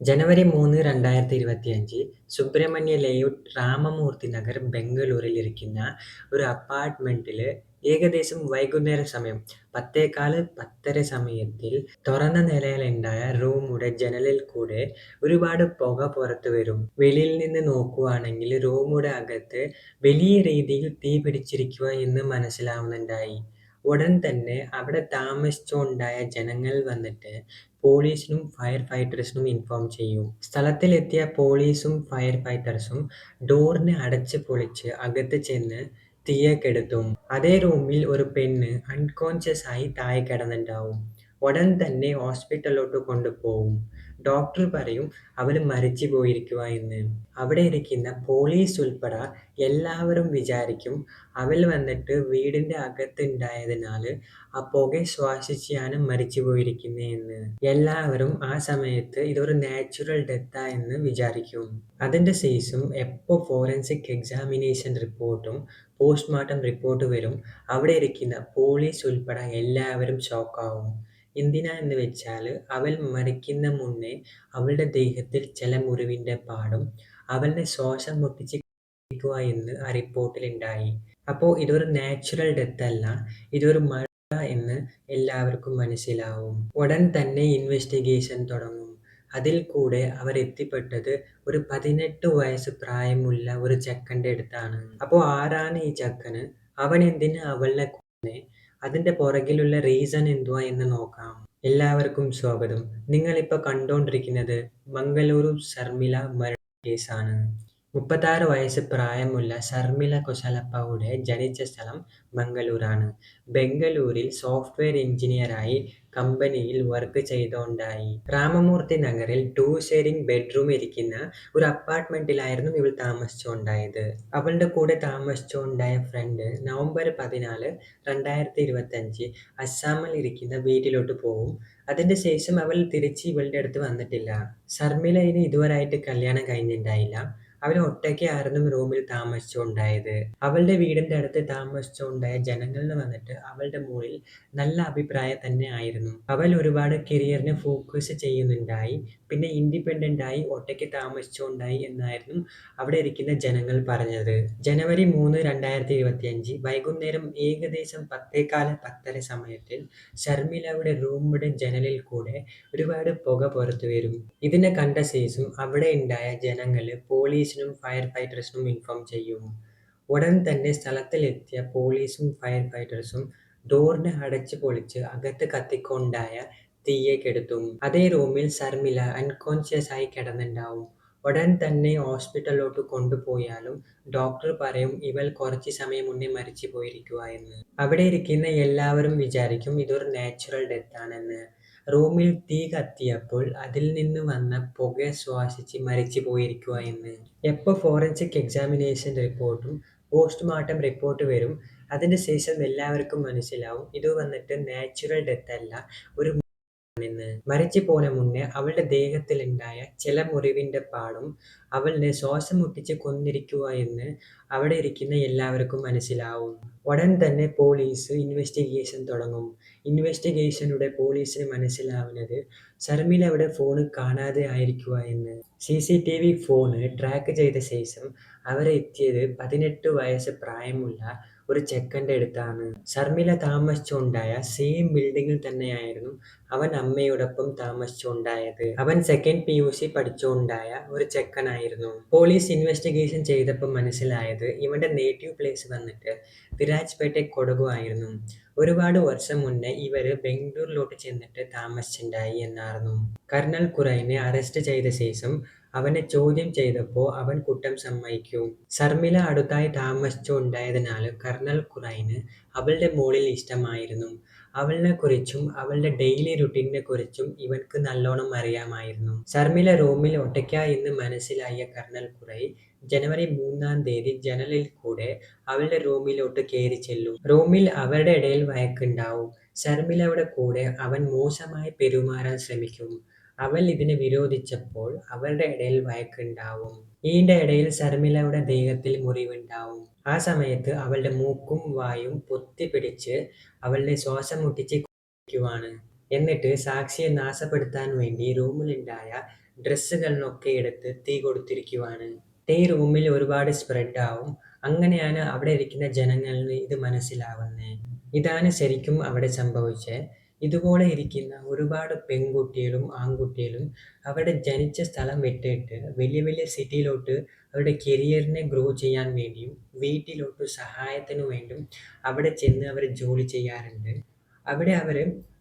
ജനുവരി മൂന്ന് രണ്ടായിരത്തി ഇരുപത്തിയഞ്ച് സുബ്രഹ്മണ്യ ലേഔട്ട് രാമമൂർത്തി നഗർ ബംഗളൂരിൽ ഇരിക്കുന്ന ഒരു അപ്പാർട്ട്മെന്റിൽ ഏകദേശം വൈകുന്നേര സമയം പത്തേകാൽ പത്തര സമയത്തിൽ തുറന്ന നിലയിലുണ്ടായ റൂമുടെ ജനലിൽ കൂടെ ഒരുപാട് പുക പുറത്തു വരും. വെളിയിൽ നിന്ന് നോക്കുവാണെങ്കിൽ റൂമുടെ അകത്ത് വലിയ രീതിയിൽ തീ പിടിച്ചിരിക്കുക എന്ന് മനസ്സിലാവുന്നുണ്ടായി. ഉടൻ തന്നെ അവിടെ താമസിച്ചുണ്ടായ ജനങ്ങൾ വന്നിട്ട് പോലീസിനും ഫയർ ഫൈറ്റേഴ്സിനും ഇൻഫോം ചെയ്യും. സ്ഥലത്തിലെത്തിയ പോലീസും ഫയർ ഫൈറ്റേഴ്സും ഡോറിനെ അടച്ച് പൊളിച്ച് അകത്ത് ചെന്ന് തീയെ കെടുത്തും അതേ റൂമിൽ ഒരു പെണ്ണ് അൺകോൺഷ്യസ് ആയി താഴെ കിടന്നുണ്ടാവും. ഉടൻ തന്നെ ഹോസ്പിറ്റലിലോട്ട് കൊണ്ടുപോകും ഡോക്ടർ പറയും അവൾ മരിച്ചു പോയിരിക്കുക എന്ന് അവിടെ ഇരിക്കുന്ന പോലീസ് ഉൾപ്പെടെ എല്ലാവരും വിചാരിക്കും അവൾ വന്നിട്ട് വീടിന്റെ അകത്തുണ്ടായതിനാല് ആ പുക ശ്വാസിച്ചാണ് മരിച്ചു പോയിരിക്കുന്നതെന്ന് എല്ലാവരും ആ സമയത്ത് ഇതൊരു നാച്ചുറൽ ഡെത്താ എന്ന് വിചാരിക്കും. അതിന്റെ സീസും എപ്പോ ഫോറൻസിക് എക്സാമിനേഷൻ റിപ്പോർട്ടും പോസ്റ്റ്മോർട്ടം റിപ്പോർട്ട് വരും. അവിടെ ഇരിക്കുന്ന പോലീസ് ഉൾപ്പെടെ എല്ലാവരും ഷോക്കാവും എന്തിനാ എന്ന് വെച്ചാൽ അവൾ മരിക്കുന്ന മുന്നേ അവളുടെ ദേഹത്തിൽ ചില മുറിവിന്റെ പാടും അവളുടെ ശ്വാസം മുട്ടിച്ച് മരിക്കുക എന്ന് ആ റിപ്പോർട്ടിൽ ഉണ്ടായി. അപ്പോൾ ഇതൊരു നാച്ചുറൽ ഡെത്ത് അല്ല ഇതൊരു മഴ എന്ന് എല്ലാവർക്കും മനസ്സിലാവും. ഉടൻ തന്നെ ഇൻവെസ്റ്റിഗേഷൻ തുടങ്ങും. അതിൽ കൂടെ അവർ എത്തിപ്പെട്ടത് ഒരു പതിനെട്ട് വയസ്സ് പ്രായമുള്ള ഒരു ചെക്കന്റെ അടുത്താണ്. അപ്പോൾ ആരാണ് ഈ ചെക്കന്? അവൻ എന്തിന് അവളുടെ കൊന്നേ അതിന്റെ പുറകിലുള്ള റീസൺ എന്തുവാ എന്ന് നോക്കാം. എല്ലാവർക്കും സ്വാഗതം. നിങ്ങളിപ്പോൾ കണ്ടുകൊണ്ടിരിക്കുന്നത് മംഗളൂരു ശർമില മരണ കേസാണ് മുപ്പത്താറ് വയസ്സ് പ്രായമുള്ള ശർമിള കുശലപ്പയുടെ ജനിച്ച സ്ഥലം മംഗലൂരാണ്. ബംഗളൂരിൽ സോഫ്റ്റ്വെയർ എഞ്ചിനീയറായി കമ്പനിയിൽ വർക്ക് ചെയ്തുകൊണ്ടായി രാമമൂർത്തി നഗറിൽ ടു ബെഡ്റൂം ഇരിക്കുന്ന ഒരു അപ്പാർട്ട്മെന്റിലായിരുന്നു ഇവൾ താമസിച്ചുകൊണ്ടായത് അവളുടെ കൂടെ താമസിച്ചുകൊണ്ടായ ഫ്രണ്ട് നവംബർ പതിനാല് രണ്ടായിരത്തി ഇരുപത്തഞ്ച് അസ്സാമിൽ ഇരിക്കുന്ന വീട്ടിലോട്ട് പോവും. അതിന്റെ ശേഷം അവൾ തിരിച്ച് ഇവളുടെ അടുത്ത് വന്നിട്ടില്ല. ശർമിളയിന് ഇതുവരായിട്ട് കല്യാണം കഴിഞ്ഞിട്ടുണ്ടായില്ല അവൾ ഒറ്റയ്ക്കായിരുന്നു റൂമിൽ താമസിച്ചുണ്ടായത് അവളുടെ വീടിന്റെ അടുത്ത് താമസിച്ചുണ്ടായ ജനങ്ങളിൽ വന്നിട്ട് അവളുടെ മുകളിൽ നല്ല അഭിപ്രായം തന്നെ ആയിരുന്നു. അവൾ ഒരുപാട് കരിയറിനെ ഫോക്കസ് ചെയ്യുന്നുണ്ടായി. പിന്നെ ഇൻഡിപെൻഡന്റ് ആയി ഒറ്റയ്ക്ക് താമസിച്ചുകൊണ്ടായി എന്നായിരുന്നു അവിടെ ഇരിക്കുന്ന ജനങ്ങൾ പറഞ്ഞത്. ജനുവരി മൂന്ന് രണ്ടായിരത്തി ഇരുപത്തിയഞ്ച് വൈകുന്നേരം ഏകദേശം പത്തേകാൽ പത്തര സമയത്തിൽ ഷർമിലയുടെ റൂമിന്റെ ജനലിൽ കൂടെ ഒരുപാട് പുക പുറത്തു വരും. ഇതിനെ കണ്ട ശേഷം അവിടെ ഉണ്ടായ ജനങ്ങൾ പോലീസിനും ഫയർ ഫൈറ്റേഴ്സിനും ഇൻഫോം ചെയ്യും. ഉടൻ തന്നെ സ്ഥലത്തിലെത്തിയ പോലീസും ഫയർ ഫൈറ്റേഴ്സും ഡോറിനെ അടച്ച് പൊളിച്ച് അകത്ത് കത്തിക്കൊണ്ടായ തീയെ കെടുത്തും. അതേ റൂമിൽ ശർമില അൺകോൺഷ്യസ് ആയി കിടന്നുണ്ടാവും. ഉടൻ തന്നെ ഹോസ്പിറ്റലിലോട്ട് കൊണ്ടുപോയാലും ഡോക്ടർ പറയും ഇവൾ കുറച്ച് സമയം മുന്നേ മരിച്ചു പോയിരിക്കുക എന്ന്. അവിടെ ഇരിക്കുന്ന എല്ലാവരും വിചാരിക്കും ഇതൊരു നാച്ചുറൽ ഡെത്ത് ആണെന്ന്. റൂമിൽ തീ കത്തിയപ്പോൾ അതിൽ നിന്ന് വന്ന പുക ശ്വാസിച്ച് മരിച്ചു പോയിരിക്കുക എന്ന്. എപ്പോൾ ഫോറൻസിക് എക്സാമിനേഷൻ റിപ്പോർട്ടും പോസ്റ്റ്മോർട്ടം റിപ്പോർട്ട് വരും. അതിന് ശേഷം എല്ലാവർക്കും മനസ്സിലാവും ഇത് വന്നിട്ട് നാച്ചുറൽ ഡെത്ത് അല്ല ഒരു എന്ന് മരിച്ചു പോന മുന്നേ അവളുടെ ദേഹത്തിലുണ്ടായ ചില മുറിവിന്റെ പാടും അവളിനെ ശ്വാസം മുട്ടിച്ച് അവിടെ ഇരിക്കുന്ന എല്ലാവർക്കും മനസ്സിലാവും. ഉടൻ തന്നെ പോലീസ് ഇൻവെസ്റ്റിഗേഷൻ തുടങ്ങും. ഇൻവെസ്റ്റിഗേഷനിലൂടെ പോലീസിന് മനസ്സിലാവുന്നത് ശർമിളയുടെ ഫോണ് കാണാതെ ആയിരിക്കുക എന്ന്. C C T V phone track ചെയ്ത ശേഷം അവരെത്തിയത് പതിനെട്ട് വയസ്സ് പ്രായമുള്ള ഒരു ചെക്കന്റെ അടുത്താണ്. ശർമ്മില താമസിച്ചുണ്ടായ സെയിം ബിൽഡിങ്ങിൽ തന്നെയായിരുന്നു അവൻ അമ്മയോടൊപ്പം താമസിച്ചുണ്ടായത് അവൻ സെക്കൻഡ് പി യു സി പഠിച്ചുകൊണ്ടായ ഒരു ചെക്കനായിരുന്നു. പോലീസ് ഇൻവെസ്റ്റിഗേഷൻ ചെയ്തപ്പോൾ മനസ്സിലായത് ഇവന്റെ നേറ്റീവ് പ്ലേസ് വന്നിട്ട് വിരാജ്പേട്ടെ കൊടകു ആയിരുന്നു ഒരുപാട് വർഷം മുന്നേ ഇവർ ബംഗളൂരിലോട്ട് ചെന്നിട്ട് താമസിച്ചിട്ടുണ്ടായി എന്നായിരുന്നു. കർണൽ ഖുറൈനെ അറസ്റ്റ് ചെയ്ത ശേഷം അവനെ ചോദ്യം ചെയ്തപ്പോൾ അവൻ കുറ്റം സമ്മതിക്കും. ശർമിള അടുത്തായി താമസിച്ചുണ്ടായതിനാൽ കർണൽ ഖുറൈന് അവളുടെ മോളിൽ ഇഷ്ടമായിരുന്നു. അവളിനെ കുറിച്ചും അവളുടെ ഡെയിലി റുട്ടീനെക്കുറിച്ചും ഇവൻക്ക് നല്ലോണം അറിയാമായിരുന്നു. ശർമിള റൂമിൽ ഒറ്റയ്ക്കായി എന്ന് മനസ്സിലായ കർണൽ ഖുറൈ ജനുവരി മൂന്നാം തീയതി ജനലിൽ കൂടെ അവളുടെ റൂമിലോട്ട് കയറി ചെല്ലും. റൂമിൽ അവരുടെ ഇടയിൽ വഴക്കുണ്ടാവും. ശർമിളയുടെ കൂടെ അവൻ മോശമായി പെരുമാറാൻ ശ്രമിക്കും. അവൾ ഇതിനെ വിരോധിച്ചപ്പോൾ അവരുടെ ഇടയിൽ വഴക്കുണ്ടാവും ഈന്റെ ഇടയിൽ ശർമിളയുടെ ദേഹത്തിൽ മുറിവുണ്ടാവും ആ സമയത്ത് അവളുടെ മൂക്കും വായും പൊത്തിപ്പിടിച്ച് അവളുടെ ശ്വാസം മുട്ടിച്ച് കുടിക്കുവാണ് എന്നിട്ട് സാക്ഷിയെ നാശപ്പെടുത്താൻ വേണ്ടി റൂമിലുണ്ടായ ഡ്രസ്സുകളിലൊക്കെ എടുത്ത് തീ കൊടുത്തിരിക്കുവാണ്. തീ റൂമിൽ ഒരുപാട് സ്പ്രെഡ് ആവും. അങ്ങനെയാണ് അവിടെ ഇരിക്കുന്ന ജനങ്ങളിൽ ഇത് മനസ്സിലാവുന്നത് ഇതാണ് ശരിക്കും അവിടെ സംഭവിച്ചേ. ഇതുപോലെ ഇരിക്കുന്ന ഒരുപാട് പെൺകുട്ടികളും ആൺകുട്ടികളും അവരുടെ ജനിച്ച സ്ഥലം വിട്ടിട്ട് വലിയ വലിയ സിറ്റിയിലോട്ട് അവരുടെ കരിയറിനെ ഗ്രോ ചെയ്യാൻ വേണ്ടിയും വീട്ടിലോട്ട് സഹായത്തിനു വേണ്ടിയും അവിടെ ചെന്ന് അവർ ജോലി ചെയ്യാറുണ്ട്. അവിടെ അവർ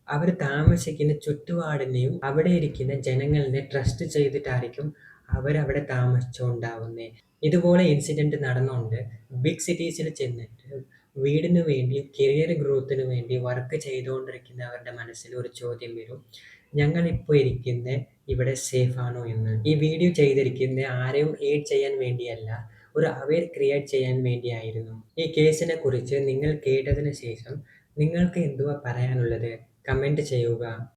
അവർ താമസിക്കുന്ന ചുറ്റുപാടിനെയും അവിടെ ഇരിക്കുന്ന ജനങ്ങളിനെ ട്രസ്റ്റ് ചെയ്തിട്ടായിരിക്കും അവരവിടെ താമസിച്ചുണ്ടാവുന്നത് ഇതുപോലെ ഇൻസിഡന്റ് നടന്നുകൊണ്ട് ബിഗ് സിറ്റീസിൽ ചെന്നിട്ട് വീടിന് വേണ്ടി കരിയർ ഗ്രോത്തിന് വേണ്ടി വർക്ക് ചെയ്തുകൊണ്ടിരിക്കുന്നവരുടെ മനസ്സിൽ ഒരു ചോദ്യം വരും. ഞങ്ങൾ ഇപ്പോൾ ഇരിക്കുന്ന ഇവിടെ സേഫ് ആണോ എന്ന്. ഈ വീഡിയോ ചെയ്തിരിക്കുന്നത് ആരെയും എയ്ഡ് ചെയ്യാൻ വേണ്ടിയല്ല. ഒരു അവയർ ക്രിയേറ്റ് ചെയ്യാൻ വേണ്ടിയായിരുന്നു. ഈ കേസിനെ കുറിച്ച് നിങ്ങൾ കേട്ടതിന് ശേഷം നിങ്ങൾക്ക് എന്തുവാ പറയാനുള്ളത്? കമന്റ് ചെയ്യുക.